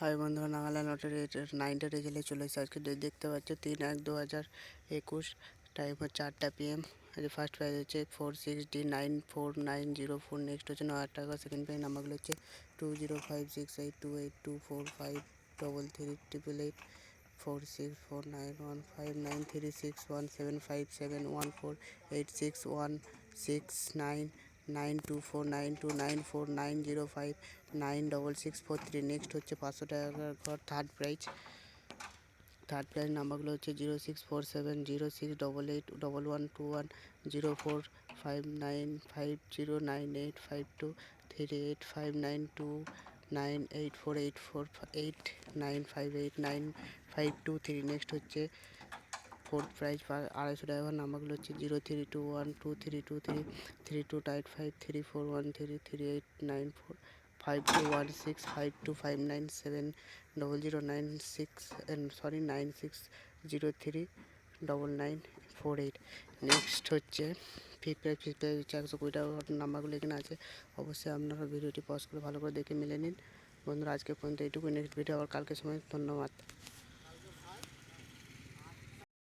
High বন্ধুরা Nagaland lottery নাইনটা রেজাল্টে চলে এসেছে আজকে ডেট দেখতে পাচ্ছ, তিন এক দু হাজার একুশ। টাইম হচ্ছে আটটা পিএম। ফার্স্ট প্রাইজ হচ্ছে four six D nine four nine zero four next হচ্ছে নয় টাকা। সেকেন্ড প্রাইজ নাম্বারগুলো হচ্ছে two zero five six eight two eight two four five double three triple eight four six four nine one five nine three six one seven five seven one four eight six one six nine nine two four, nine two nine four, nine zero five, nine double six, four three. Next হচ্ছে পাঁচশো টাকার ঘর third prize third prize নাম্বারগুলো হচ্ছে zero six, four seven, zero six double eight double one two one zero four five nine five zero nine eight five two three eight five nine two nine eight four eight four eight nine five eight nine five two three next হচ্ছে fourth prize আড়াইশো টাকা। নাম্বারগুলো হচ্ছে zero three two one two three two three three two eight five, three four one three three eight nine four, five two one six, five two five nine seven, double zero nine six sorry nine six zero three, double nine four eight. Next হচ্ছে fifth prize fifth prize হচ্ছে একশো কুড়ি টাকা। নাম্বারগুলো এখানে আছে। অবশ্যই আপনারা ভিডিওটি পজ করে ভালো করে দেখে মিলে নিন। বন্ধুরা, আজকে পর্যন্ত এইটুকু নেক্সট ভিডিও আবার কালকে সময়। ধন্যবাদ।